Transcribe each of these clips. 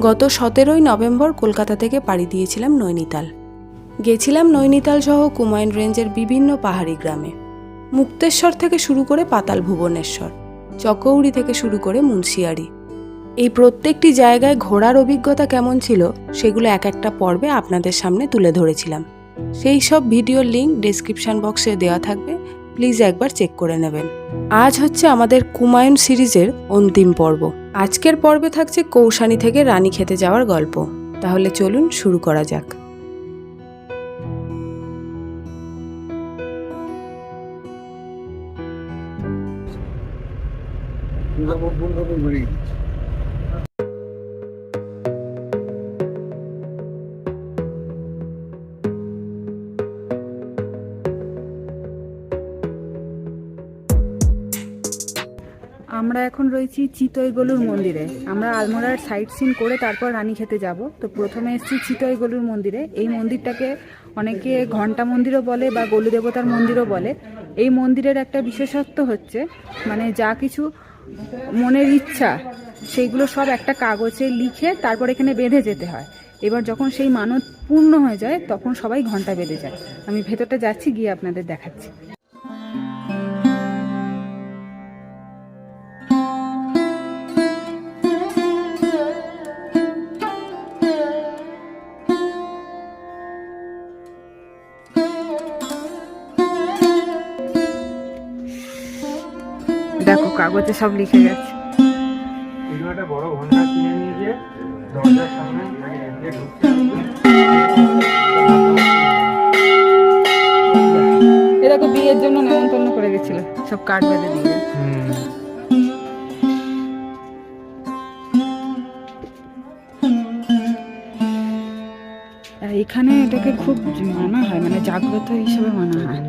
গত সতেরোই নভেম্বর কলকাতা থেকে পাড়ি দিয়েছিলাম নৈনিতাল। গেছিলাম নৈনিতাল সহ কুমায়ুন রেঞ্জের বিভিন্ন পাহাড়ি গ্রামে। মুক্তেশ্বর থেকে শুরু করে পাতাল ভুবনেশ্বর, চকৌড়ি থেকে শুরু করে মুন্সিয়ারি। এই প্রত্যেকটি জায়গায় ঘোরার অভিজ্ঞতা কেমন ছিল, সেগুলো এক একটা পর্বে আপনাদের সামনে তুলে ধরেছিলাম। সেই সব ভিডিওর লিঙ্ক ডেসক্রিপশন বক্সে দেওয়া থাকবে। প্লিজ একবার চেক করে নেবেন আজ হচ্ছে আমাদের কুমায়ুন সিরিজের অন্তিম পর্ব আজকের পর্বে থাকছে কৌশানী থেকে রানী খেতে যাওয়ার গল্প তাহলে চলুন শুরু করা যাক আমরা এখন রয়েছি চিতইগলুর মন্দিরে। আমরা আলমোড়ার সাইট সিন করে তারপর রানী খেতে যাব। তো প্রথমে এসেছি চিতইগলুর মন্দিরে। এই মন্দিরটাকে অনেকে ঘণ্টা মন্দিরও বলে বা গলু দেবতার মন্দিরও বলে। এই মন্দিরের একটা বিশেষত্ব হচ্ছে মানে যা কিছু মনের ইচ্ছা, সেইগুলো সব একটা কাগজে লিখে তারপর এখানে বেঁধে যেতে হয়। এবার যখন সেই মানত পূর্ণ হয়ে যায়, তখন সবাই ঘণ্টা বেঁধে যায়। আমি ভেতরটা যাচ্ছি, গিয়ে আপনাদের দেখাচ্ছি। দেখো কাগজে সব লিখে গেছে। এরকম একটা বড় ঘণ্টা কিনে নিয়ে গিয়ে দরজার সামনে লাগিয়ে দিয়ে ঢুকতে হবে। এ দেখো বিয়ের জন্য নেমন্তন্ন করে গেছিল সব কার্ড বেঁধে দিয়ে। এখানে এটাকে খুব মানা হয় মানে জাগ্রত হিসেবে মানা হয়।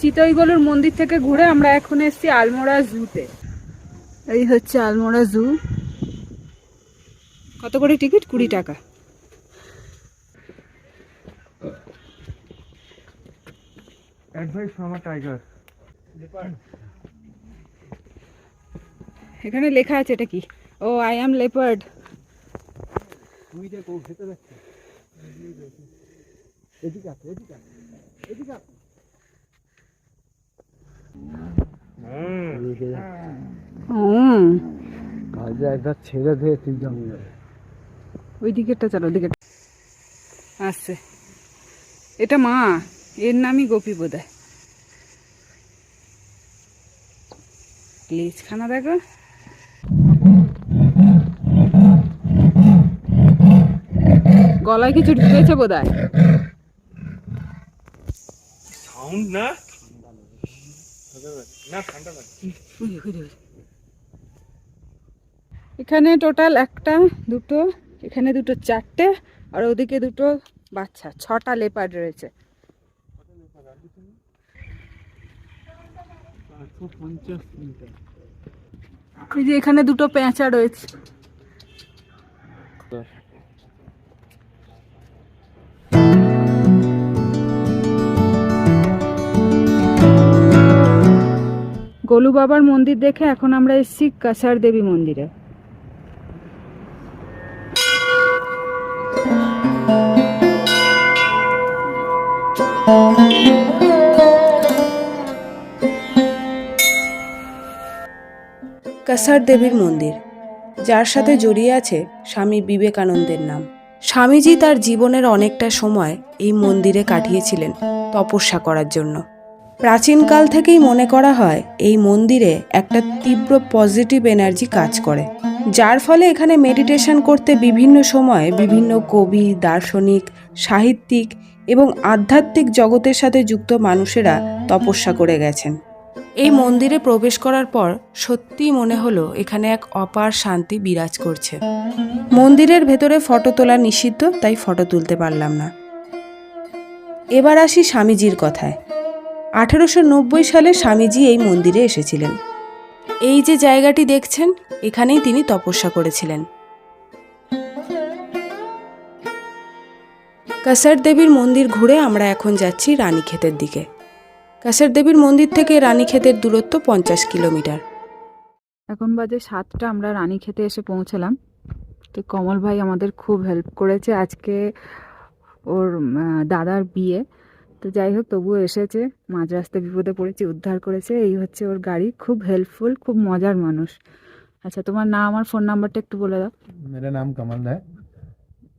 চিতইগলুর মন্দির থেকে ঘুরে আমরা এখন এসেছি আলমোড়া জুতে। এই হচ্ছে আলমোড়া জু। কত করে টিকিট? কুড়ি টাকা। এখানে লেখা আছে এটা কি? ও আই অ্যাম লেপার্ড এদিকে আছে এদিকে এদিকে আছে হুম একবার ছেড়ে দিয়ে তুই জমে যাবে। ওই দিকেরটা চলো ওদিকে আসছে এটা মা এর নামই গোপী বোধহয়। লেজখানা দেখো। গলায় কিছু ঢুকেছে বোধহয়? সাউন্ড না? না ঠান্ডা লাগে। এখানে টোটাল একটা, দুটো, এখানে দুটো চারটে, আর ওদিকে দুটো বাচ্চা, ছটা লেপার্ড রয়েছে। এই যে এখানে দুটো পেঁচা রয়েছে। গোলু বাবার মন্দির দেখে এখন আমরা এসেছি কাসার দেবী মন্দিরে। কাসার দেবীর মন্দির, যার সাথে জড়িয়ে আছে স্বামী বিবেকানন্দের নাম। স্বামীজি তার জীবনের অনেকটা সময় এই মন্দিরে কাটিয়েছিলেন তপস্যা করার জন্য। প্রাচীনকাল থেকেই মনে করা হয়, এই মন্দিরে একটা তীব্র পজিটিভ এনার্জি কাজ করে, যার ফলে এখানে মেডিটেশন করতে বিভিন্ন সময়ে বিভিন্ন কবি, দার্শনিক, সাহিত্যিক এবং আধ্যাত্মিক জগতের সাথে যুক্ত মানুষেরা তপস্যা করে গেছেন। এই মন্দিরে প্রবেশ করার পর সত্যিই মনে হলো এখানে এক অপার শান্তি বিরাজ করছে। মন্দিরের ভেতরে ফটো তোলা নিষিদ্ধ, তাই ফটো তুলতে পারলাম না। এবার আসি স্বামীজির কথায়। আঠেরোশো নব্বই সালে স্বামীজি এই মন্দিরে এসেছিলেন। এই যে জায়গাটি দেখছেন, এখানেই তিনি তপস্যা করেছিলেন। কাসার দেবীর মন্দির ঘুরে আমরা এখন যাচ্ছি রানীক্ষেতের দিকে। কাসার দেবীর মন্দির থেকে রানীক্ষেতের দূরত্ব পঞ্চাশ কিলোমিটার। এখন বাজে সাতটা আমরা রানীক্ষেতে এসে পৌঁছলাম। তো কমল ভাই আমাদের খুব হেল্প করেছে আজকে ওর দাদার বিয়ে। তো যাই হোক তবুও এসেছে মাঝ রাস্তায় বিপদে পড়েছে উদ্ধার করেছে। এই হচ্ছে ওর গাড়ি খুব হেল্পফুল খুব মজার মানুষ। আচ্ছা তোমার নাম আর ফোন নাম্বারটা একটু বলে দাও। মেরা নাম কমল দায়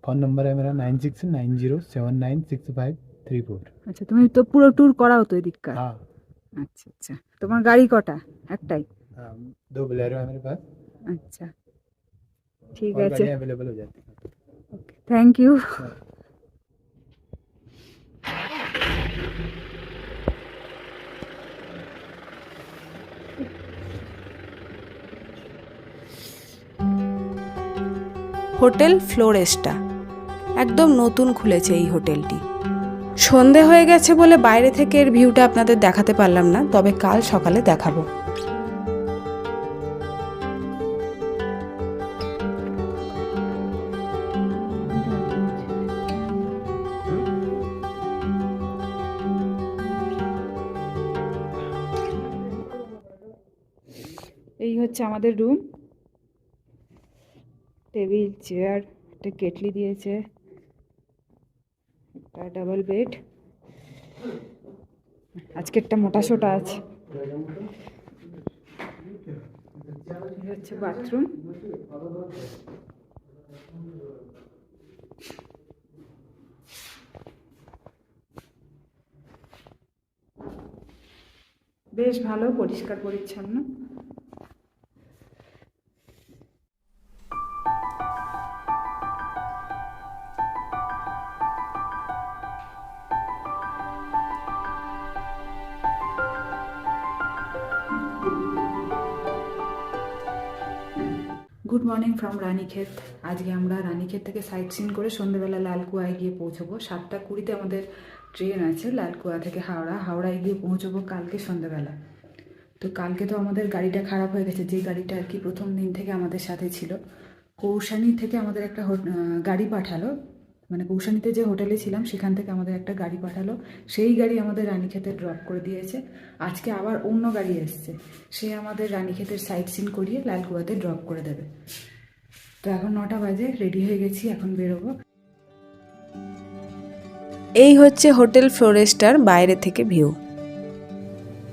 फ़ोन नंबर है मेरा nine six nine zero seven nine six five three four আচ্ছা তুমি তো পুরো ট্যুর করাও তো এদিককার हाँ আচ্ছা আচ্ছা তোমার গাড়ি কটা একটাই हाँ, दो बोलेरो है मेरे पास আচ্ছা ঠিক और আছে गाड़ियाँ अवेलेबल हो जाती हैं থ্যাংক ইউ হোটেল ফ্লোরেস্টা একদম নতুন খুলেছে এই হোটেলটি। সন্ধে হয়ে গেছে বলে বাইরে থেকে এর ভিউটা আপনাদের দেখাতে পারলাম না, তবে কাল সকালে দেখাবো। এই হচ্ছে আমাদের রুম টেবিল চেয়ার একটা কেটলি দিয়েছে। একটা ডাবল বেড আজকে একটা মোটা সোটা আছে। হচ্ছে বাথরুম বেশ ভালো পরিষ্কার পরিচ্ছন্ন। গুড মর্নিং ফ্রম রানীক্ষেত আজকে আমরা রানীক্ষেত থেকে সাইট সিন করে সন্ধ্যেবেলা লালকুয়ায় গিয়ে পৌঁছবো। সাতটা কুড়িতে আমাদের ট্রেন আছে লালকুয়া থেকে হাওড়া। হাওড়ায় গিয়ে পৌঁছবো কালকে সন্ধ্যেবেলা। তো কালকে তো আমাদের গাড়িটা খারাপ হয়ে গেছে। যে গাড়িটা আর কি প্রথম দিন থেকে আমাদের সাথে ছিল, কৌশানি থেকে আমাদের একটা গাড়ি পাঠালো। মানে কৌশানিতে যে হোটেলে ছিলাম, সেখান থেকে আমাদের একটা গাড়ি পাঠালো। সেই গাড়ি আমাদের রানীক্ষেতে ড্রপ করে দিয়েছে। আজকে আবার অন্য গাড়ি এসছে। সে আমাদের রানীক্ষেতের সাইট সিন করিয়ে লালকুয়াতে ড্রপ করে দেবে। তো এখন নটা বাজে রেডি হয়ে গেছি, এখন বেরোবো। এই হচ্ছে হোটেল ফ্লোরেস্টার বাইরে থেকে ভিউ।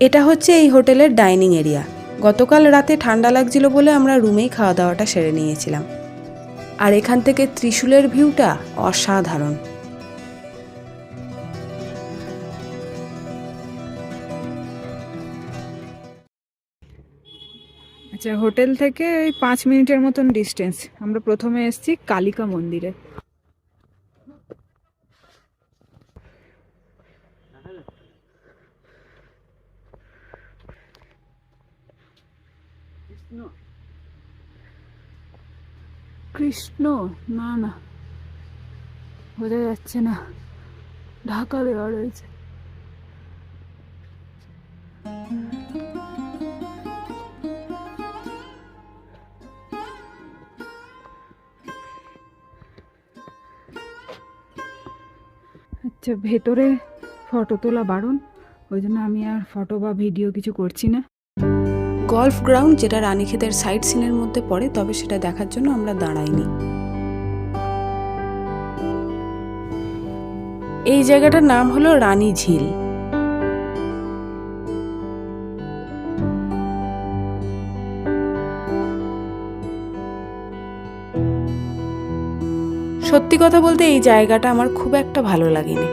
এটা হচ্ছে এই হোটেলের ডাইনিং এরিয়া। গতকাল রাতে ঠান্ডা লাগছিল বলে আমরা রুমেই খাওয়া দাওয়াটা সেরে নিয়েছিলাম। আর এখান থেকে ত্রিশূলের ভিউটা অসাধারণ। আচ্ছা হোটেল থেকে ওই পাঁচ মিনিটের মতন ডিস্টেন্স আমরা প্রথমে এসেছি কালিকা মন্দিরে। কৃষ্ণ, না না। বোঝা যাচ্ছে না, ঢাকা দেওয়া রয়েছে। আচ্ছা ভেতরে ফটো তোলা বারণ? ওই জন্য আমি আর ফটো বা ভিডিও কিছু করছি না। গলফ গ্রাউন্ড যেটা রানীক্ষেতের সাইট সিনের মধ্যে পড়ে, তবে সেটা দেখার জন্য আমরা দাঁড়াইনি। এই জায়গাটার নাম হলো রানী ঝিল। সত্যি কথা বলতে এই জায়গাটা আমার খুব একটা ভালো লাগেনি।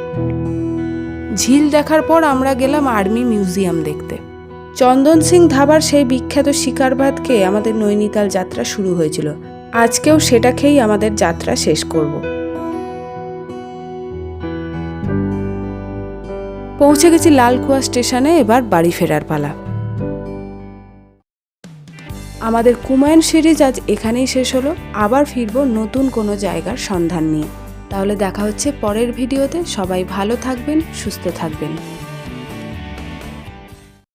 ঝিল দেখার পর আমরা গেলাম আর্মি মিউজিয়াম দেখতে। চন্দন সিং ধাবার সেই বিখ্যাত শিকার ভাত খেয়ে আমাদের নৈনিতাল যাত্রা শুরু হয়েছিল। আজকেও সেটা খেয়েই আমাদের যাত্রা শেষ করব। পৌঁছে গেছি লালকুয়া স্টেশনে, এবার বাড়ি ফেরার পালা। আমাদের কুমায়ুন সিরিজ আজ এখানেই শেষ হলো। আবার ফিরবো নতুন কোনো জায়গার সন্ধান নিয়ে। তাহলে দেখা হচ্ছে পরের ভিডিওতে। সবাই ভালো থাকবেন, সুস্থ থাকবেন।